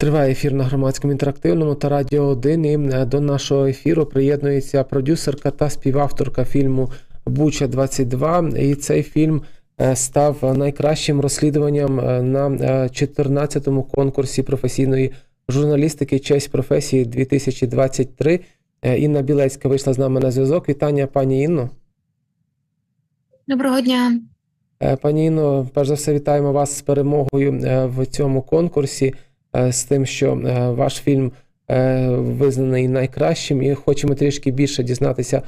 Триває ефір на громадському інтерактивному та радіо 1. І е, до нашого ефіру приєднується продюсерка та співавторка фільму Буча 22 І цей фільм е, став найкращим розслідуванням е, на 14-му конкурсі професійної журналістики Честь професії 2023. Інна Білецька вийшла з нами на зв'язок. Вітання, пані Інно. Доброго дня. Пані Інно, перш за все, вітаємо вас з перемогою в цьому конкурсі. Е, з тим, що е, ваш фільм е, визнаний найкращим, і хочемо трішки більше дізнатися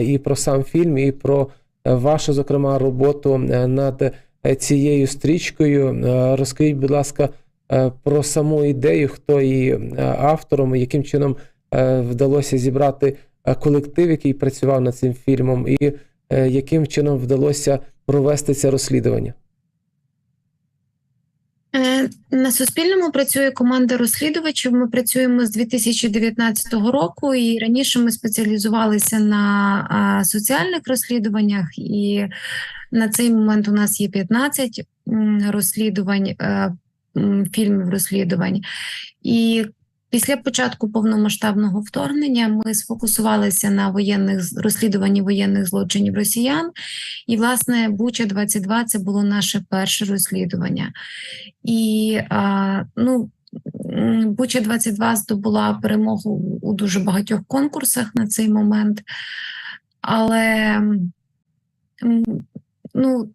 і про сам фільм, і про вашу, зокрема, роботу над цією стрічкою. Розкажіть, будь ласка, про саму ідею, хто її автором, яким чином вдалося зібрати колектив, який працював над цим фільмом, і яким чином вдалося провести це розслідування. Е, на Суспільному працює команда розслідувачів. Ми працюємо з 2019 року, і раніше ми спеціалізувалися на соціальних розслідуваннях, і на цей момент у нас є 15 розслідувань, е, фільмів розслідувань. І Після початку повномасштабного вторгнення ми сфокусувалися на воєнних розслідуванні воєнних злочинів росіян, і власне Буча 22 це було наше перше розслідування. І а, ну, Буча 22 здобула перемогу у дуже багатьох конкурсах на цей момент, але ну,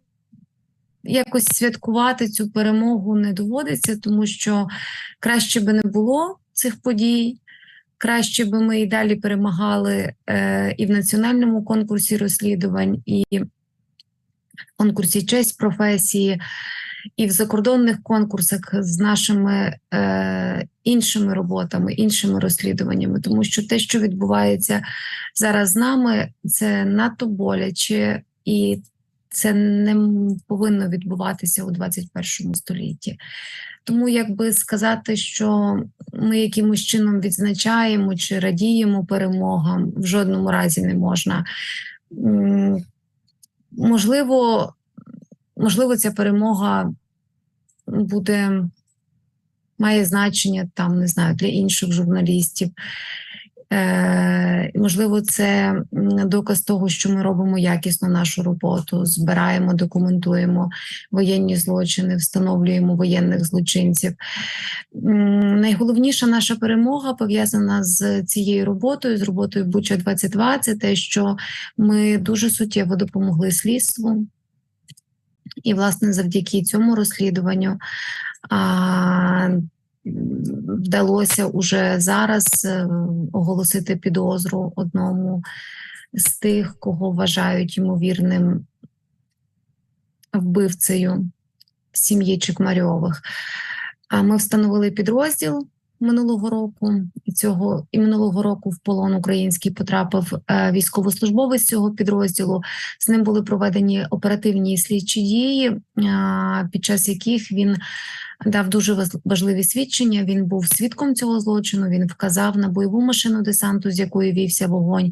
якось святкувати цю перемогу не доводиться, тому що краще би не було цих подій. Краще би ми і далі перемагали е, і в національному конкурсі розслідувань, і в конкурсі честь професії, і в закордонних конкурсах з нашими е, іншими роботами, іншими розслідуваннями, тому що те, що відбувається зараз з нами, це надто боляче і це не повинно відбуватися у 21 столітті. Тому, якби сказати, що ми якимось чином відзначаємо чи радіємо перемогам, в жодному разі не можна. Можливо, можливо, ця перемога буде має значення там, не знаю, для інших журналістів. Е, Можливо, це доказ того, що ми робимо якісно нашу роботу, збираємо, документуємо воєнні злочини, встановлюємо воєнних злочинців. Найголовніша наша перемога пов'язана з цією роботою, з роботою Буча 22 це те, що ми дуже суттєво допомогли слідству. І, власне, завдяки цьому розслідуванню вдалося уже зараз е, оголосити підозру одному з тих, кого вважають ймовірним вбивцею сім'ї Чекмарьових. Ми встановили підрозділ минулого року, і цього і минулого року в полон український потрапив е, військовослужбовець цього підрозділу. З ним були проведені оперативні слідчі дії, під час яких він дав дуже важливі свідчення. Він був свідком цього злочину. Він вказав на бойову машину десанту, з якої вівся вогонь.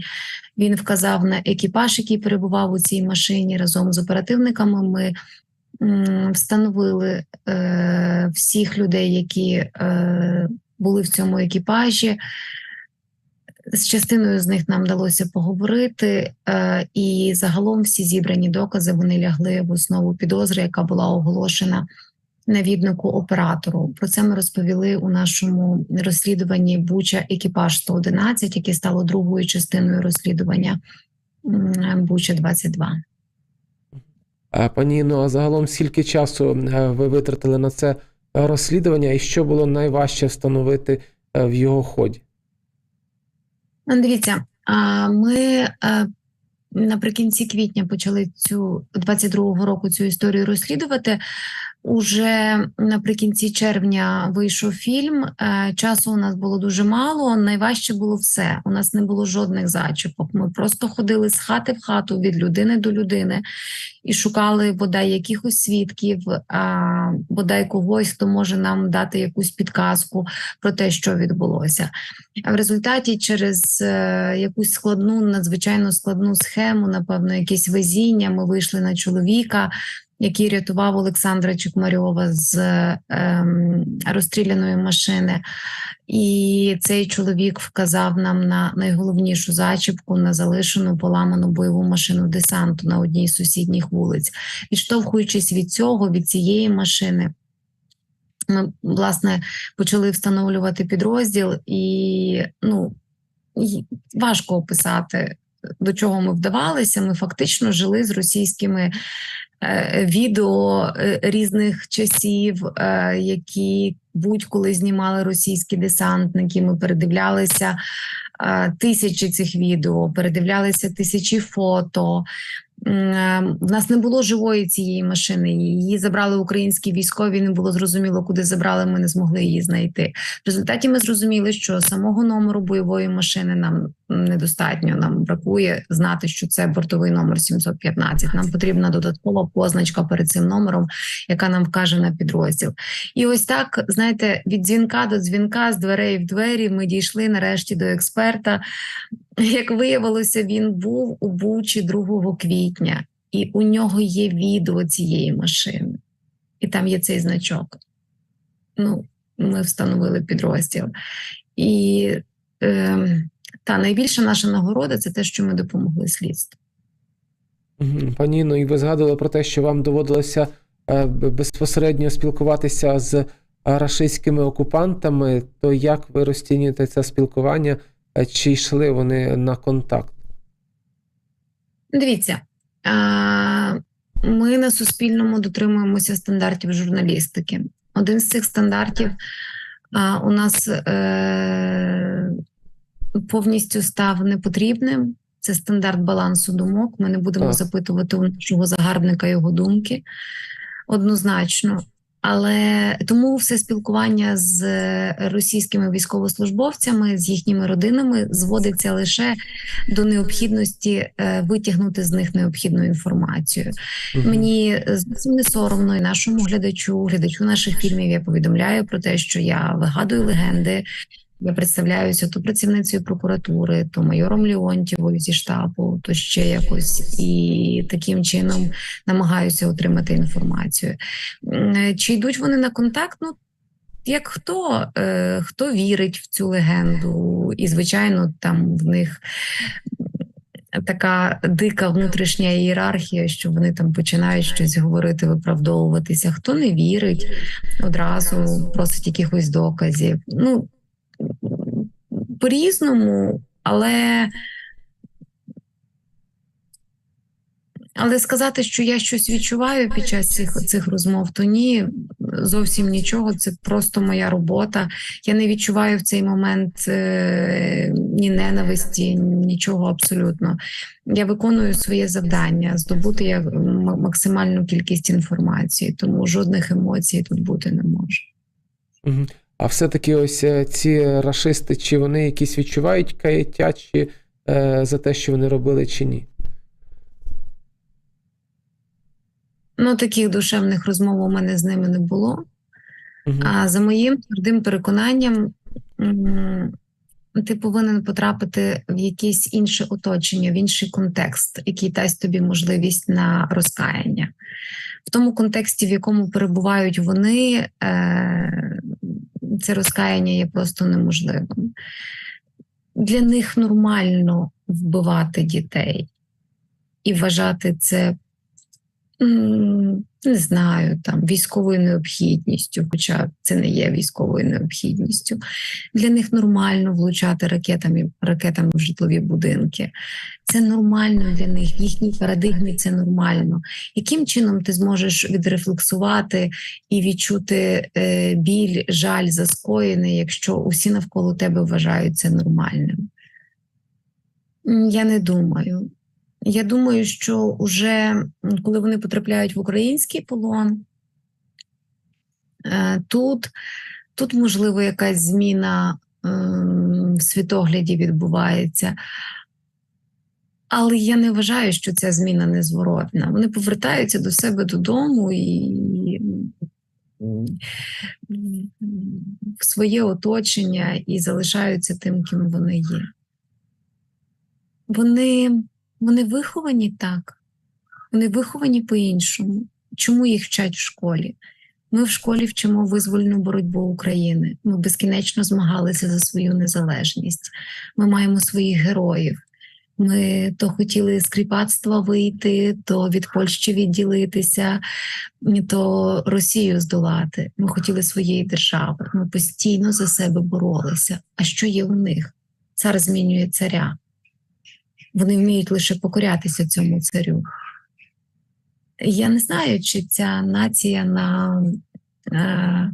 Він вказав на екіпаж, який перебував у цій машині разом з оперативниками. Ми Встановили е, всіх людей, які е, були в цьому екіпажі. З частиною з них нам вдалося поговорити, е, і загалом всі зібрані докази вони лягли в основу підозри, яка була оголошена навіднику оператору. Про це ми розповіли у нашому розслідуванні Буча екіпаж 111, яке стало другою частиною розслідування Буча 22. Пані ну а загалом скільки часу е, ви витратили на це розслідування, і що було найважче встановити е, в його ході? Дивіться, ми е, наприкінці квітня почали цю 22-го року цю історію розслідувати. Уже наприкінці червня вийшов фільм. Е, часу у нас було дуже мало. Найважче було все. У нас не було жодних зачіпок. Ми просто ходили з хати в хату від людини до людини і шукали бодай якихось свідків, бодай когось, хто може нам дати якусь підказку про те, що відбулося. В результаті, через е, якусь складну, надзвичайно складну схему, напевно, якесь везіння, ми вийшли на чоловіка який рятував Олександра Чекмарьова з ем, розстріляної машини. І цей чоловік вказав нам на найголовнішу зачіпку на залишену поламану бойову машину десанту на одній з сусідніх вулиць. Відштовхуючись від цього, від цієї машини, ми власне почали встановлювати підрозділ, і ну важко описати, до чого ми вдавалися. Ми фактично жили з російськими відео е, різних часів, е, які будь-коли знімали російські десантники. Ми передивлялися е, тисячі цих відео, передивлялися тисячі фото. В нас не було живої цієї машини. Її забрали українські військові. Не було зрозуміло, куди забрали. Ми не змогли її знайти. В результаті ми зрозуміли, що самого номеру бойової машини нам недостатньо. Нам бракує знати, що це бортовий номер 715. Нам потрібна додаткова позначка перед цим номером, яка нам вкаже на підрозділ. І ось так, знаєте, від дзвінка до дзвінка, з дверей в двері, ми дійшли нарешті до експерта. Як виявилося, він був у Бучі 2 квітня, і у нього є відео цієї машини, і там є цей значок. Ну, ми встановили підрозділ. І е, та найбільша наша нагорода це те, що ми допомогли слідству. Пані Інно, і ви згадували про те, що вам доводилося е, безпосередньо спілкуватися з е, рашистськими окупантами, то як ви розцінюєте це спілкування? Е, Чи йшли вони на контакт? Дивіться, ми на Суспільному дотримуємося стандартів журналістики. Один з цих стандартів у нас повністю став непотрібним. Це стандарт балансу думок. Ми не будемо Так. запитувати у нашого загарбника його думки однозначно. Але тому все спілкування з російськими військовослужбовцями, з їхніми родинами зводиться лише до необхідності е, витягнути з них необхідну інформацію. Мгм. Мені зовсім не соромно і нашому глядачу, глядачу наших фільмів. Я повідомляю про те, що я вигадую легенди. Я представляюся то працівницею прокуратури, то майором Леонтьєвою зі штабу, то ще якось, і таким чином намагаюся отримати інформацію. Чи йдуть вони на контакт? Ну як хто, е, хто вірить в цю легенду, і звичайно, там в них така дика внутрішня ієрархія, що вони там починають щось говорити, виправдовуватися. Хто не вірить, одразу просить якихось доказів. Ну по-різному, але. Але сказати, що я щось відчуваю під час цих, цих розмов, то ні, зовсім нічого. Це просто моя робота. Я не відчуваю в цей момент е, ні ненависті, нічого абсолютно. Я виконую своє завдання здобути я максимальну кількість інформації, тому жодних емоцій тут бути не може. А все-таки ось е, ці рашисти, чи вони якісь відчувають каяття, чи е, за те, що вони робили, чи ні? Ну, таких душевних розмов у мене з ними не було. Мгм. А за моїм твердим переконанням, ти повинен потрапити в якесь інше оточення, в інший контекст, який дасть тобі можливість на розкаяння. В тому контексті, в якому перебувають вони, е, це розкаяння є просто неможливим. Для них нормально вбивати дітей і вважати це Не знаю, там військовою необхідністю, хоча це не є військовою необхідністю. Для них нормально влучати ракетами, ракетами в житлові будинки. Це нормально для них, в їхній парадигмі це нормально. Яким чином ти зможеш відрефлексувати і відчути е, біль, жаль за скоєне, якщо усі навколо тебе вважають це нормальним? Я не думаю. Я думаю, що вже коли вони потрапляють в український полон, е, тут, тут можливо якась зміна ем, в світогляді відбувається. Але я не вважаю, що ця зміна незворотна. Вони повертаються до себе додому і в своє оточення і залишаються тим, ким вони є. Вони вони виховані так, вони виховані по-іншому. чому їх вчать в школі? Ми в школі вчимо визвольну боротьбу України. Ми безкінечно змагалися за свою незалежність. Ми маємо своїх героїв. Ми то хотіли з кріпацтва вийти, то від Польщі відділитися, то Росію здолати. Ми хотіли своєї держави. Ми постійно за себе боролися. А що є у них? Цар змінює царя. Вони вміють лише покорятися цьому царю. Я не знаю, чи ця нація на, е,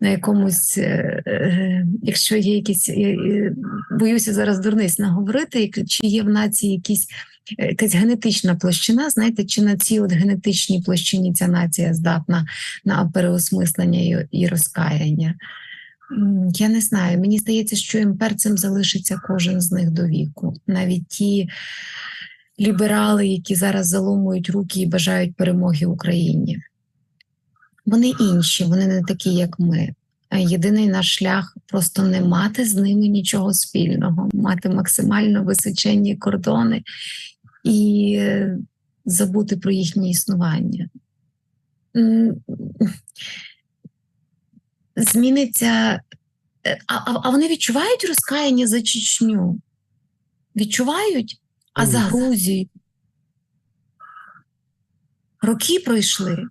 на якомусь, е, е, якщо є якісь, боюся зараз дурниць наговорити, чи є в нації якісь, якась генетична площина, знаєте, чи на цій от генетичній площині ця нація здатна на переосмислення і розкаяння. Я не знаю. Мені здається, що імперцем залишиться кожен з них до віку. Навіть ті ліберали, які зараз заломують руки і бажають перемоги Україні. Вони інші, вони не такі, як ми. Єдиний наш шлях просто не мати з ними нічого спільного, мати максимально височенні кордони і забути про їхнє існування. Зміниться. е, А, а, а вони відчувають розкаяння за Чечню? Відчувають? А за Грузію? Роки пройшли?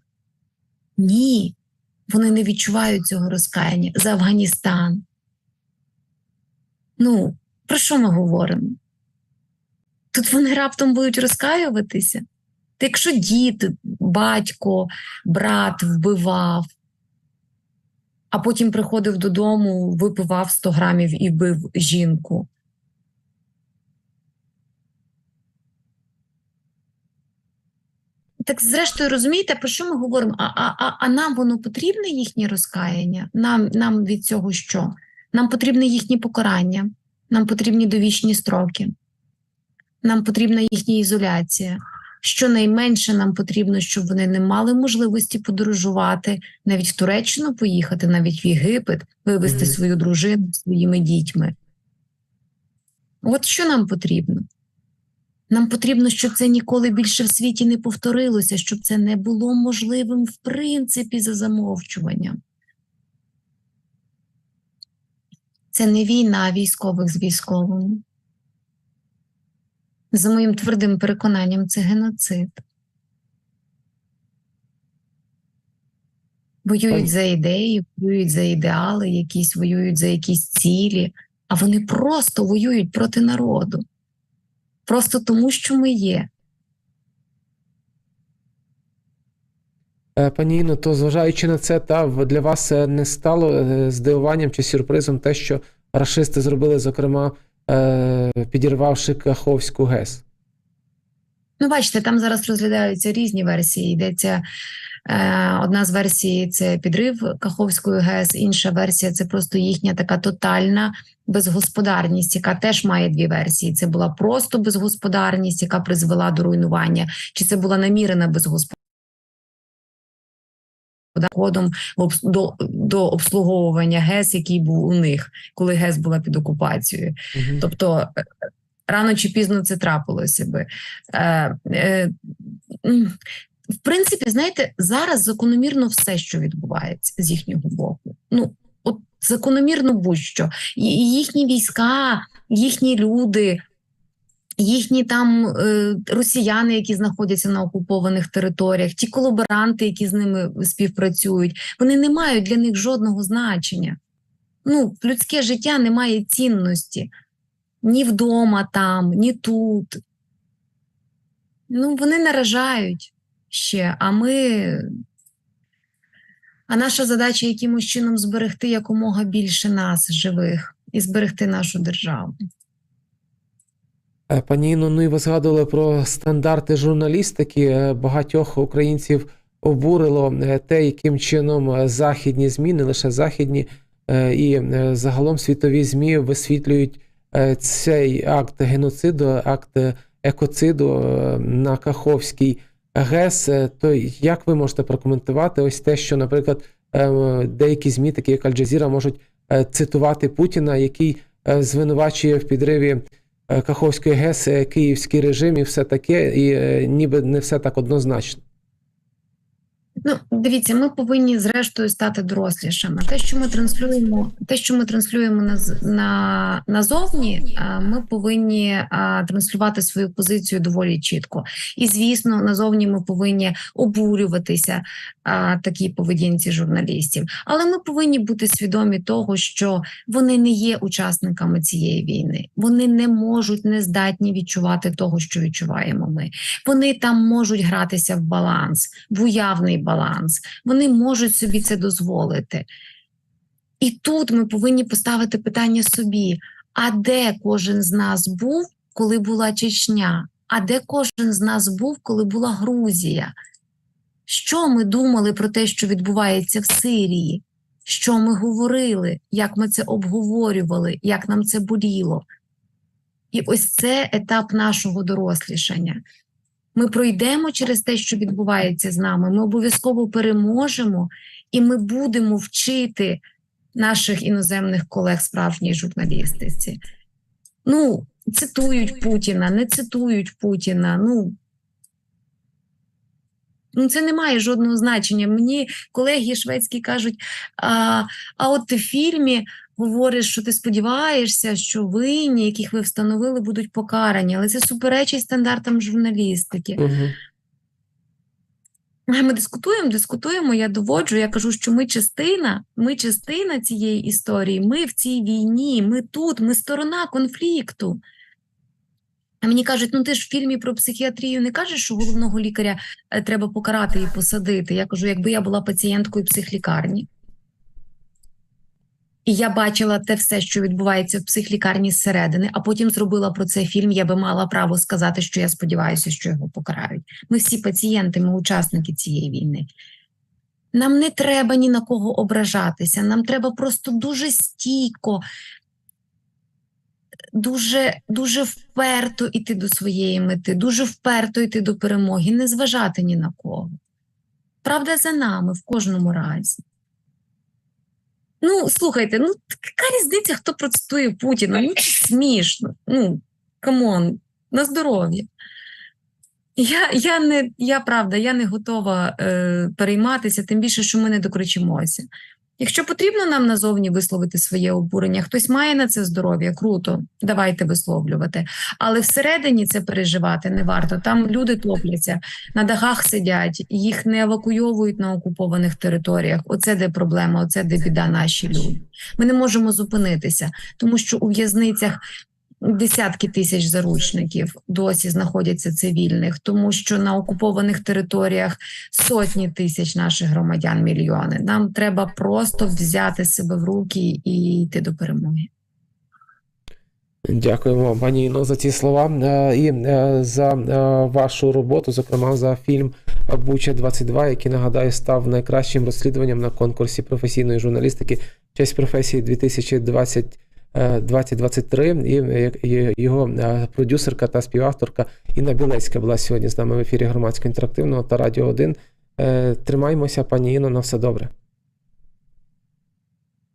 Ні, вони не відчувають цього розкаяння за Афганістан. Ну, про що ми говоримо? Тут вони раптом будуть розкаюватися. Та якщо дід, батько, брат вбивав, а потім приходив додому, випивав 100 грамів і вбив жінку. Так, зрештою, розумієте, про що ми говоримо? А, а, а, а нам воно потрібне їхнє розкаяння? Нам, нам від цього що? Нам потрібне їхнє покарання, нам потрібні довічні строки, нам потрібна їхня ізоляція. Щонайменше нам потрібно, щоб вони не мали можливості подорожувати, навіть в Туреччину поїхати, навіть в Єгипет, вивезти Мгм. свою дружину своїми дітьми. От що нам потрібно? Нам потрібно, щоб це ніколи більше в світі не повторилося, щоб це не було можливим в принципі за замовчуванням. Це не війна військових з військовими. За моїм твердим переконанням, це геноцид. Воюють за ідеї, воюють за ідеали, якісь воюють за якісь цілі, а вони просто воюють проти народу. Просто тому, що ми є. Е, Пані Інно, то зважаючи на це, та для вас е, не стало е, здивуванням чи сюрпризом те, що рашисти зробили, зокрема, підірвавши Каховську ГЕС. Ну, бачите, там зараз розглядаються різні версії. Йдеться е, одна з версій це підрив Каховської ГЕС, інша версія це просто їхня така тотальна безгосподарність, яка теж має дві версії. Це була просто безгосподарність, яка призвела до руйнування, чи це була намірена безгосподарність в обс- до, до обслуговування ГЕС, який був у них, коли ГЕС була під окупацією. Мгм. Тобто е, рано чи пізно це трапилося би. Е, е, в принципі, знаєте, зараз закономірно все, що відбувається з їхнього боку. Ну, от закономірно будь-що. І їхні війська, їхні люди. Їхні там е, росіяни, які знаходяться на окупованих територіях, ті колаборанти, які з ними співпрацюють, вони не мають для них жодного значення. Ну, людське життя не має цінності ні вдома там, ні тут. Ну, вони наражають ще, а ми. А наша задача якимось чином зберегти якомога більше нас, живих, і зберегти нашу державу. Е, Пані ну ви згадували про стандарти журналістики. Е, Багатьох українців обурило е, те, яким чином західні ЗМІ, не лише західні, і загалом світові ЗМІ висвітлюють цей акт геноциду, акт екоциду на Каховській ГЕС. То як ви можете прокоментувати ось те, що, наприклад, деякі ЗМІ, такі як Аль-Джазіра, можуть цитувати Путіна, який звинувачує в підриві Каховської ГЕС е, київський режим і все таке, і е, ніби не все так однозначно. Ну, дивіться, ми повинні зрештою стати дорослішими. Те, що ми транслюємо, те, що ми транслюємо наз- на, назовні, ми повинні транслювати свою позицію доволі чітко. І звісно, назовні ми повинні обурюватися а, такій поведінці журналістів. Але ми повинні бути свідомі того, що вони не є учасниками цієї війни. Вони не можуть, не здатні відчувати того, що відчуваємо ми. Вони там можуть гратися в баланс, в уявний баланс. Вони можуть собі це дозволити. І тут ми повинні поставити питання собі: а де кожен з нас був, коли була Чечня? А де кожен з нас був, коли була Грузія? Що ми думали про те, що відбувається в Сирії? Що ми говорили, як ми це обговорювали, як нам це боліло? І ось це етап нашого дорослішання. Ми пройдемо через те, що відбувається з нами. Ми обов'язково переможемо, і ми будемо вчити наших іноземних колег справжній журналістиці. Ну, цитують Путіна, не цитують Путіна. Ну, ну це не має жодного значення. Мені колеги шведські кажуть: а, а от ти в фільмі говориш, що ти сподіваєшся, що винні, яких ви встановили, будуть покарані, але це суперечить стандартам журналістики. Угу. Ми дискутуємо, дискутуємо. Я доводжу. Я кажу, що ми частина, ми частина цієї історії. Ми в цій війні, ми тут, ми сторона конфлікту. А мені кажуть, ну ти ж в фільмі про психіатрію не кажеш, що головного лікаря е, треба покарати і посадити. Я кажу, якби я була пацієнткою психлікарні, і я бачила те все, що відбувається в психлікарні зсередини, а потім зробила про це фільм, я би мала право сказати, що я сподіваюся, що його покарають. Ми всі пацієнти, ми учасники цієї війни. Нам не треба ні на кого ображатися, нам треба просто дуже стійко, дуже, дуже вперто йти до своєї мети, дуже вперто йти до перемоги, не зважати ні на кого. Правда за нами в кожному разі. Ну, слухайте, ну яка різниця, хто процитує Путіна? Ну, це смішно. Ну, камон, на здоров'я. Я, я, не, я правда, я не готова е, перейматися, тим більше, що ми не докричимося. Якщо потрібно нам назовні висловити своє обурення, хтось має на це здоров'я, круто, давайте висловлювати. Але всередині це переживати не варто. Там люди топляться, на дахах сидять, їх не евакуйовують на окупованих територіях. Оце де проблема, оце де біда наші люди. Ми не можемо зупинитися, тому що у в'язницях десятки тисяч заручників досі знаходяться цивільних, тому що на окупованих територіях сотні тисяч наших громадян, мільйони. Нам треба просто взяти себе в руки і йти до перемоги. Дякуємо, пані Інно, за ці слова е, і е, за е, вашу роботу, зокрема за фільм Буча 22 який нагадаю став найкращим розслідуванням на конкурсі професійної журналістики честь професії 2020 е, 2023 і е, і його е, продюсерка та співавторка Інна Білецька була сьогодні з нами в ефірі громадсько інтерактивного та Радіо 1. Е, Тримаймося, пані Інно, на все добре.